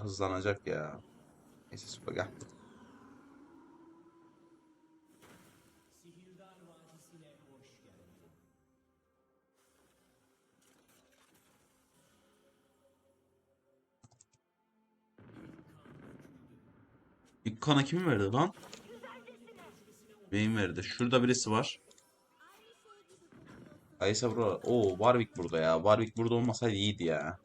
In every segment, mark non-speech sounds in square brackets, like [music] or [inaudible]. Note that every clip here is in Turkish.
bayağı hızlanacak ya. Neyse süper gel. İlk kana kimi verdi lan? Beyin verdi. Şurada birisi var. Kaysa burada. Oo Warwick burada ya. Warwick burada olmasaydı iyiydi ya.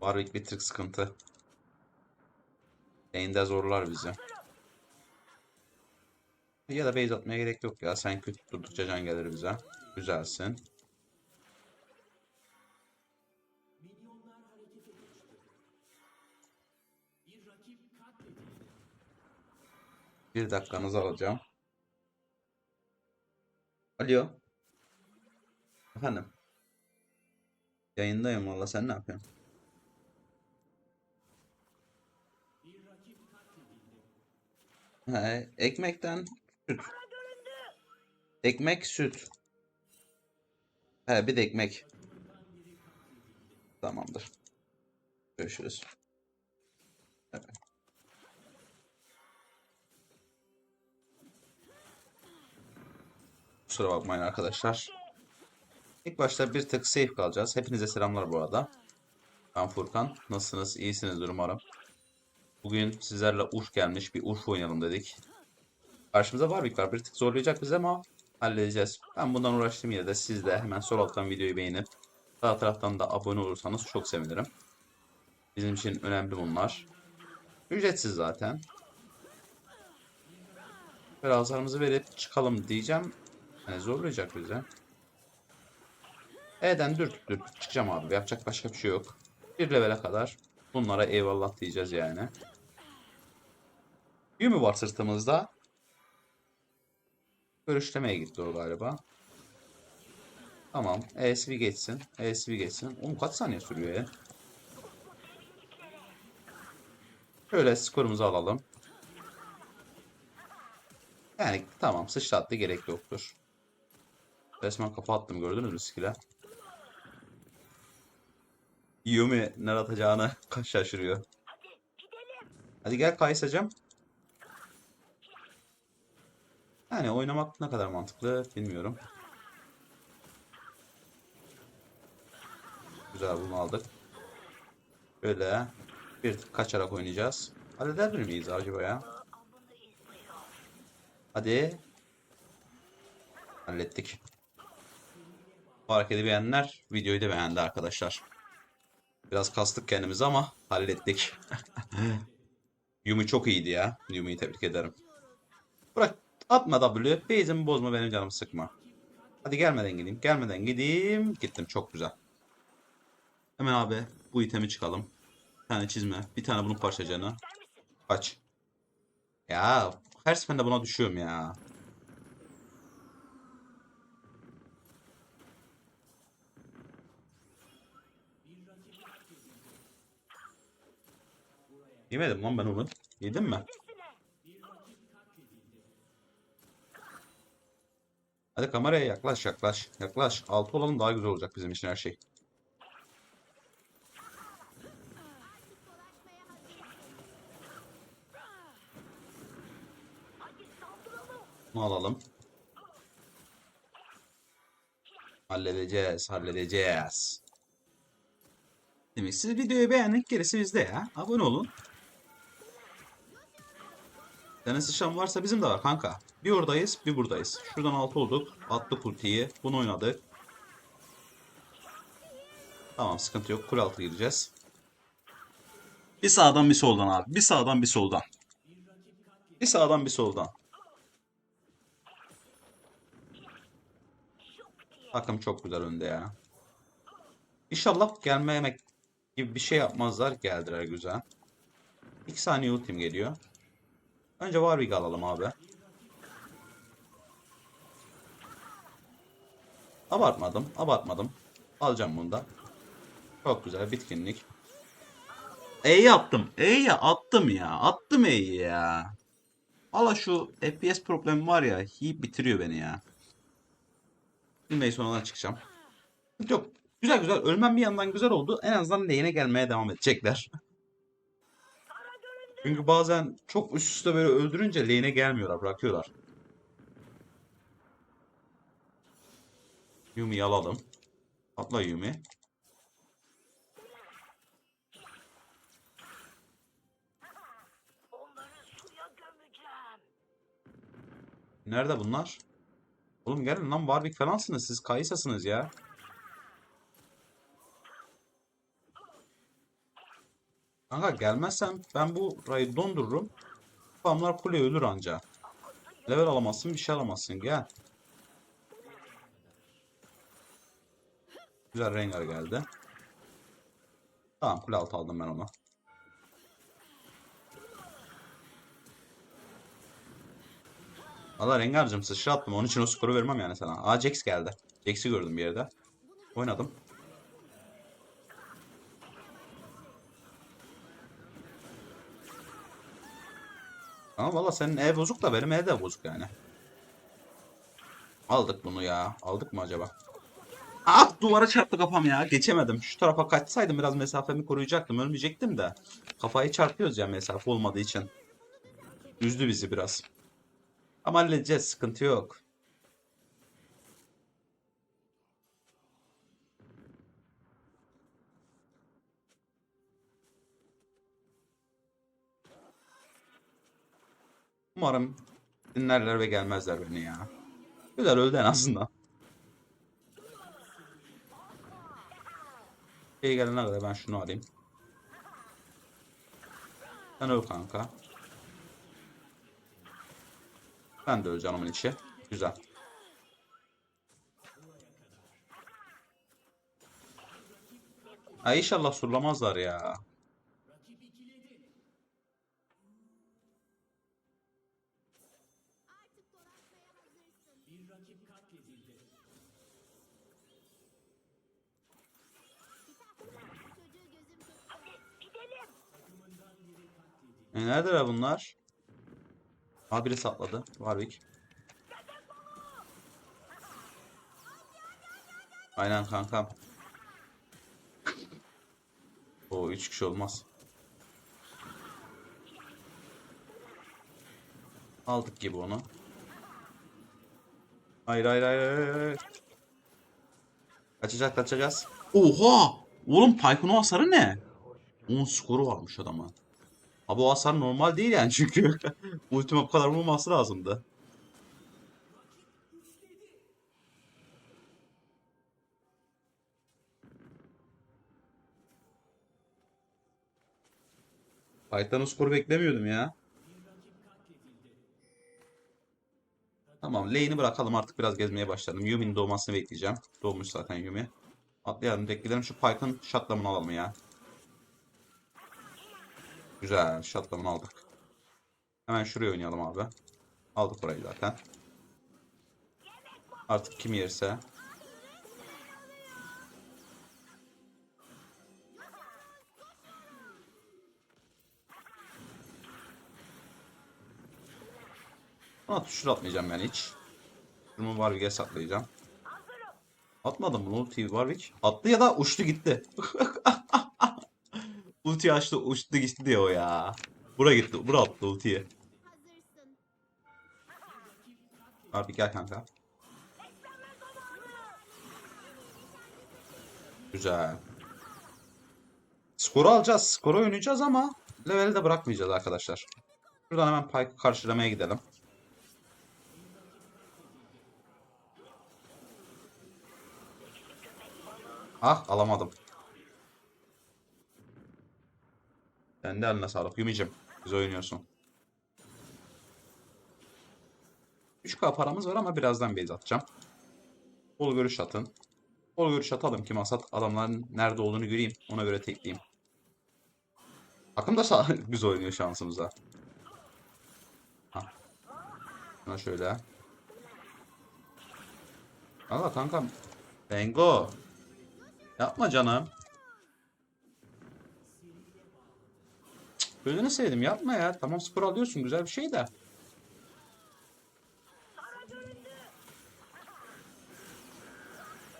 Warwick bir tık sıkıntı. Lane'de zorlar bizi. Ya da base atmaya gerek yok ya. Sen kötü durdukça can gelir bize. Güzelsin. Bir dakikanızı alacağım. Alo. Efendim. Yayındayım valla sen ne yapıyorsun? Ekmekten süt. Ekmek süt. He bir de ekmek. Tamamdır. Görüşürüz. Evet. Kusura bakmayın arkadaşlar. İlk başta bir tık safe kalacağız. Hepinize selamlar bu arada. Ben Furkan. Nasılsınız? İyisinizdir umarım. Bugün sizlerle Urf gelmiş. Bir Urf oynayalım dedik. Karşımıza Warwick var. Bir tık zorlayacak bizi ama halledeceğiz. Ben bundan uğraştım yine de siz de hemen sol alttan videoyu beğenip sağ taraftan da abone olursanız çok sevinirim. Bizim için önemli bunlar. Ücretsiz zaten. Böyle hasarımızı verip çıkalım diyeceğim. Yani zorlayacak bizi. E'den dürt dürt çıkacağım abi. Yapacak başka bir şey yok. Bir levele kadar bunlara eyvallah diyeceğiz yani. Yumi var sırtımızda. Görüşlemeye gitti o galiba. Tamam. ESV geçsin. ESV geçsin. Oğlum kaç saniye sürüyor ya? Şöyle skorumuzu alalım. Yani tamam sıçrattı gerek yoktur. Resmen kafa attım gördünüz mü skill'e? Yumi ne atacağını [laughs] şaşırıyor. Hadi gel Kaysacığım. Yani oynamak ne kadar mantıklı bilmiyorum. Güzel bunu aldık. Böyle bir tık kaçarak oynayacağız. Halledebilir miyiz acaba ya? Hadi. Hallettik. Bu hareketi beğenenler videoyu da beğendi arkadaşlar. Biraz kastık kendimizi ama hallettik. [laughs] Yumi çok iyiydi ya. Yumi'yi tebrik ederim. Bırak atma W. Base'imi bozma benim canımı sıkma. Hadi gelmeden gideyim. Gelmeden gideyim. Gittim çok güzel. Hemen abi bu itemi çıkalım. Bir tane çizme. Bir tane bunun parçacığını. Kaç. Ya her seferinde buna düşüyorum ya. Yemedim lan ben onu. Yedim mi? Hadi kameraya yaklaş yaklaş. Yaklaş. Altı olalım daha güzel olacak bizim için her şey. Bunu alalım. Halledeceğiz, halledeceğiz. Demek siz videoyu beğenin, gerisi bizde ya. Abone olun. Senin sıçran varsa bizim de var kanka. Bir oradayız, bir buradayız. Şuradan altı olduk. Attık ultiyi. Bunu oynadık. Tamam sıkıntı yok. Kule altı gireceğiz. Bir sağdan bir soldan abi. Bir sağdan bir soldan. Bir sağdan bir soldan. Takım çok güzel önde ya. İnşallah gelmemek gibi bir şey yapmazlar. Geldiler güzel. 2 saniye ultim geliyor. Önce Warwick alalım abi. Abartmadım. Abartmadım. Alacağım bunu da. Çok güzel. Bitkinlik. E'yi attım. E'yi attım ya. Attım E'yi ya. Valla şu FPS problemi var ya. Yiyip bitiriyor beni ya. Bilmeyi sonradan çıkacağım. Yok. Güzel güzel. Ölmem bir yandan güzel oldu. En azından lane'e gelmeye devam edecekler. Çünkü bazen çok üst üste böyle öldürünce lane'e gelmiyorlar. Bırakıyorlar. Yumi'yi alalım. Atla Yumi. Nerede bunlar? Oğlum gelin lan Warwick falansınız siz. Kayısasınız ya. Kanka gelmezsen ben bu rayı dondururum. Farmlar kule ölür anca. Level alamazsın bir şey alamazsın gel. Güzel Rengar geldi. Tamam kule altı aldım ben onu. Valla Rengar'cığım sıçrattım. Onun için o skoru vermem yani sana. Aa Jax geldi. Jax'i gördüm bir yerde. Oynadım. Ama valla senin ev bozuk da benim ev de bozuk yani. Aldık bunu ya. Aldık mı acaba? Ah duvara çarptı kafam ya. Geçemedim. Şu tarafa kaçsaydım biraz mesafemi koruyacaktım. Ölmeyecektim de. Kafayı çarpıyoruz ya mesafe olmadığı için. Üzdü bizi biraz. Ama halledeceğiz. Sıkıntı yok. Umarım dinlerler ve gelmezler beni ya. Güzel öldü en azından. Şey gelene kadar ben şunu alayım. Sen öl kanka. Ben de öl canımın içi. Güzel. Ha inşallah surlamazlar ya. Neredeler bunlar? Ha biri sapladı. Warwick. Aynen kankam. O 3 kişi olmaz. Aldık gibi onu. Hayır hayır hayır hayır. Kaçacak kaçacağız. Oha! Oğlum Pyke'ın hasarı ne? 10 skoru varmış adamın. Abi o hasar normal değil yani çünkü [laughs] ultime bu kadar vurması lazımdı. Python'ın skoru beklemiyordum ya. Tamam lane'i bırakalım artık biraz gezmeye başladım. Yumi'nin doğmasını bekleyeceğim. Doğmuş zaten Yumi. Atlayalım direkt şu Pyke'ın shutdown'unu alalım ya. Güzel. Shotgun'u aldık. Hemen şuraya oynayalım abi. Aldık orayı zaten. Artık kim yerse. Buna tuşur atmayacağım yani hiç. Şunu Warwick'e saklayacağım. Atmadım bunu ultiyi Warwick. Attı ya da uçtu gitti. [laughs] Ulti açtı uçtu gitti diyor ya. Bura gitti. Bura attı ultiyi. Abi gel kanka. Güzel. Skoru alacağız. Skoru oynayacağız ama leveli de bırakmayacağız arkadaşlar. Şuradan hemen Pike'ı karşılamaya gidelim. Ah alamadım. Kendi eline sağlık Yumi'cim. Güzel oynuyorsun. 3K paramız var ama birazdan base atacağım. Bol görüş atın. Bol görüş atalım ki masat adamların nerede olduğunu göreyim. Ona göre tekleyeyim. Takım da [laughs] güzel oynuyor şansımıza. Ha. Şuna şöyle. Allah kankam. Bengo. Yapma canım. Gözünü sevdim yapma ya. Tamam skor alıyorsun güzel bir şey de.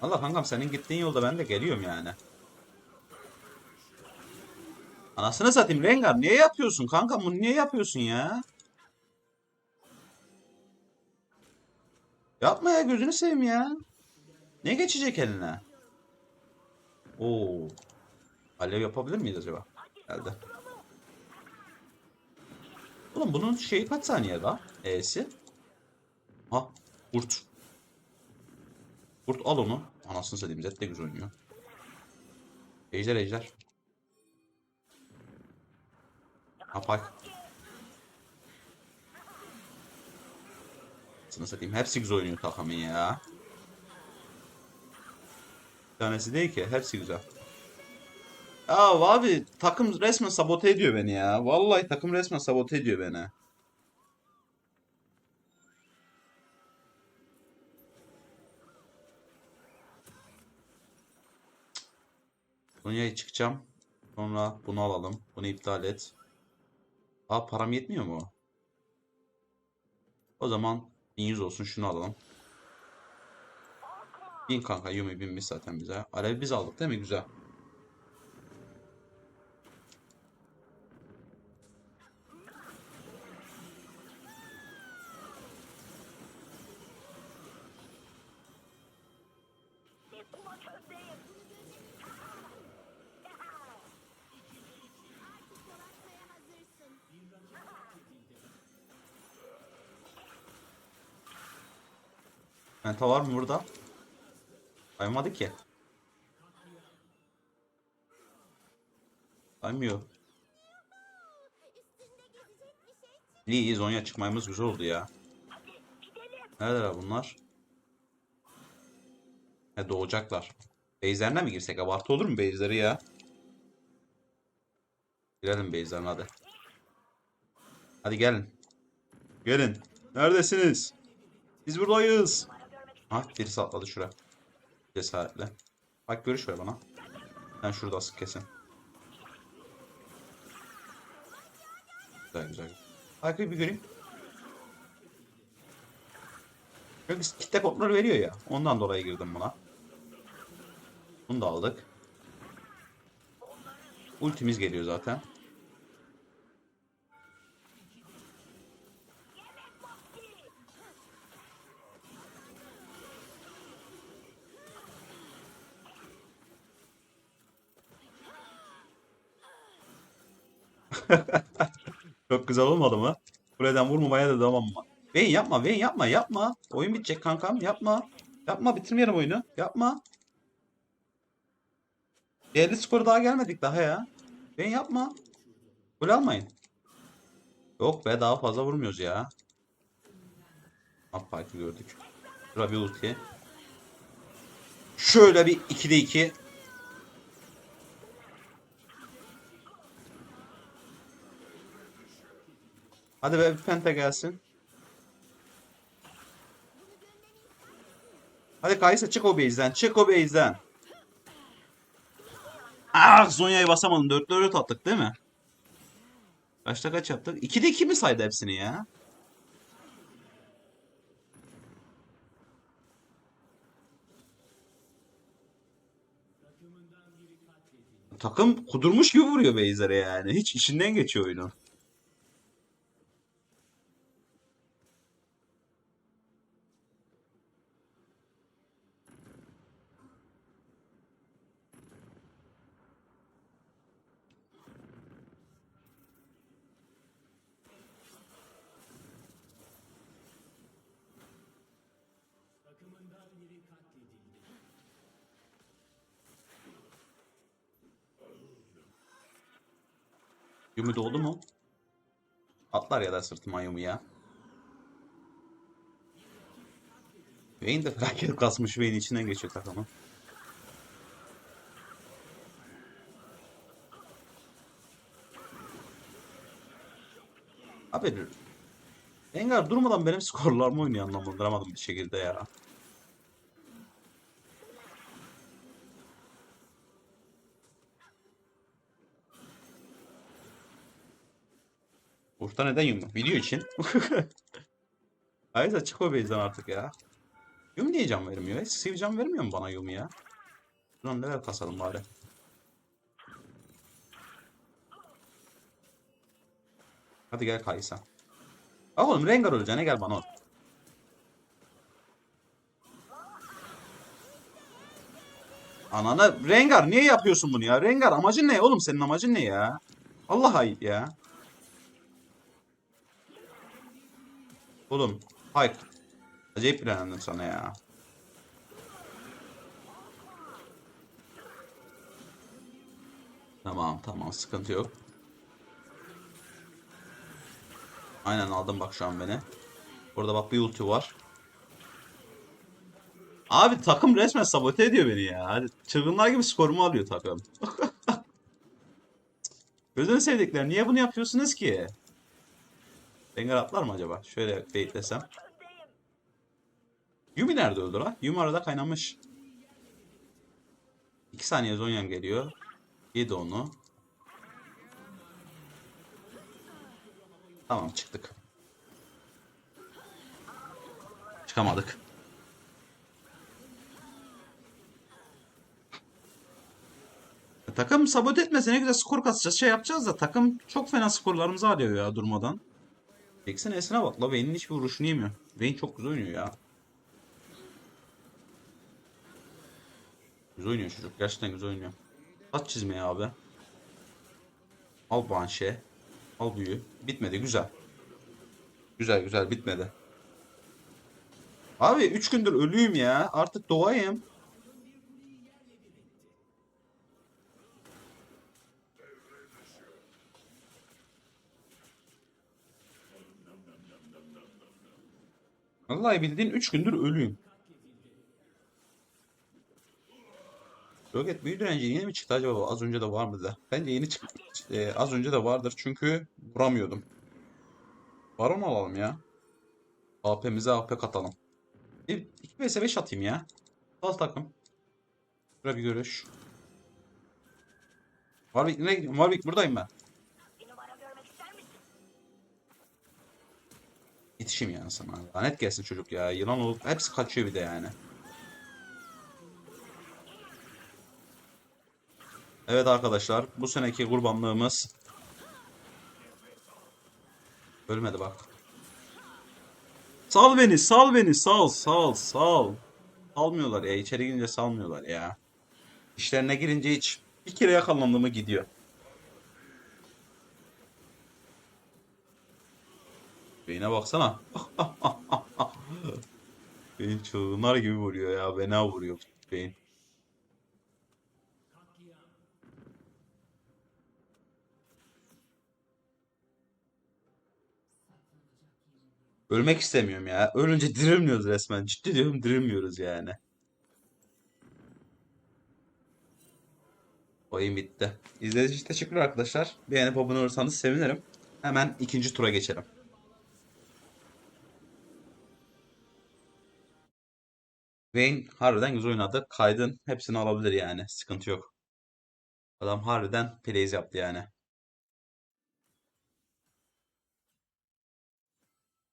Allah kankam senin gittiğin yolda ben de geliyorum yani. Anasını satayım Rengar niye yapıyorsun kankam bunu niye yapıyorsun ya? Yapma ya gözünü seveyim ya. Ne geçecek eline? Oo. Alev yapabilir miyiz acaba? Geldi. Oğlum bunun şeyi kaç saniye daha? E'si. Ha, kurt. Kurt al onu. Anasını satayım Zed de güzel oynuyor. Ejder ejder. Ha Pike. Anasını satayım. Hepsi güzel oynuyor takımın ya. Bir tanesi değil ki. Hepsi güzel. Ya abi takım resmen sabote ediyor beni ya. Vallahi takım resmen sabote ediyor beni. Konya'ya çıkacağım. Sonra bunu alalım. Bunu iptal et. Aa param yetmiyor mu? O zaman 1100 olsun şunu alalım. 1000 kanka Yumi binmiş zaten bize. Alev biz aldık değil mi? Güzel. Penta var mı burada? Saymadı ki. Saymıyor. İyi iyi Zonya çıkmamız güzel oldu ya. Neredeler bunlar? He doğacaklar. Base'lerine mi girsek? Abartı olur mu base'leri ya? Girelim base'lerine hadi. Hadi gelin. Gelin. Neredesiniz? Biz buradayız. Ha birisi atladı şuraya. Cesaretle. Bak görüş ver bana. Sen şuradasın kesin. Güzel güzel. Arkayı bir göreyim. Çünkü kitle kontrol veriyor ya. Ondan dolayı girdim buna. Bunu da aldık. Ultimiz geliyor zaten. [laughs] Çok güzel olmadı mı? Kuleden vurmamaya da devam mı? Vayne yapma, Vayne yapma, yapma. Oyun bitecek kankam, yapma. Yapma, bitirmeyelim oyunu. Yapma. Değerli skoru daha gelmedik daha ya. Vayne yapma. Gol almayın. Yok be, daha fazla vurmuyoruz ya. Up Pike'ı gördük. Bir ulti. Şöyle bir 2'de 2. Hadi be bir penta gelsin. Hadi Kaysa çık o base'den. Çık o base'den. Ah Zonya'yı basamadım. 4'te 4 attık değil mi? Kaçta kaç yaptık? 2'de 2 mi saydı hepsini ya? Takım kudurmuş gibi vuruyor base'lere yani. Hiç işinden geçiyor oyunun. Yumi doğdu mu? Atlar ya da sırtıma Yumi ya. Vayne de felaket kasmış Vayne içinden geçiyor takımı. Abi Rengar durmadan benim skorlarımı oynuyor anlamlandıramadım bir şekilde ya. Urf'ta neden yumruk? Video için. [laughs] Hayır çık o base'den artık ya. Yumi niye can vermiyor? Steve can vermiyor mu bana Yumi ya? Şuradan level kasalım bari. Hadi gel Kaysa. Aa oğlum Rengar öleceğine gel bana ol. Anana Rengar niye yapıyorsun bunu ya? Rengar amacın ne oğlum senin amacın ne ya? Allah ayıp ya. Oğlum Hayk. Acayip direndim sana ya. Tamam tamam sıkıntı yok. Aynen aldım bak şu an beni. Burada bak bir ulti var. Abi takım resmen sabote ediyor beni ya. Çılgınlar gibi skorumu alıyor takım. [laughs] Gözünü sevdikler niye bunu yapıyorsunuz ki? Rengar atlar mı acaba? Şöyle. Kördeyim. Yumi nerede öldü lan? Yumi arada kaynamış. 2 saniye Zonya'm geliyor. Yedi onu. Tamam çıktık. Çıkamadık. Takım sabote etmese ne güzel skor kasacağız şey yapacağız da takım çok fena skorlarımızı alıyor ya durmadan. Baksana esine bak la Vayne'in hiçbir vuruşunu yemiyor. Vayne çok güzel oynuyor ya. Güzel oynuyor çocuk. Gerçekten güzel oynuyor. At çizmeyi abi. Al banşe. Al büyü. Bitmedi. Güzel. Güzel güzel bitmedi. Abi 3 gündür ölüyüm ya. Artık doğayım. Vallahi bildiğin 3 gündür ölüyüm. Roket büyü direnci yeni mi çıktı acaba? Az önce de var mıydı? Bence yeni çık e, az önce de vardır çünkü vuramıyordum. Baron alalım ya. AP'mize AP katalım. Bir 2 vs 5 atayım ya. Sal takım. Şurada bir görüş. Warwick nereye gidiyorsun? Warwick buradayım ben. Yetişeyim yani sana. Lanet gelsin çocuk ya. Yılan olup hepsi kaçıyor bir de yani. Evet arkadaşlar bu seneki kurbanlığımız ölmedi bak. Sal beni, sal beni, sal, sal, sal. Salmıyorlar ya, içeri girince salmıyorlar ya. İşlerine girince hiç bir kere yakalandı mı gidiyor. Beyine baksana. [laughs] Beyin çılgınlar gibi vuruyor ya. Fena vuruyor beyin. Ölmek istemiyorum ya. Ölünce dirilmiyoruz resmen. Ciddi diyorum dirilmiyoruz yani. Oyun bitti. İzlediğiniz için teşekkürler arkadaşlar. Beğenip abone olursanız sevinirim. Hemen ikinci tura geçelim. Vayne harbiden güzel oynadı. Kaydın hepsini alabilir yani. Sıkıntı yok. Adam harbiden plays yaptı yani.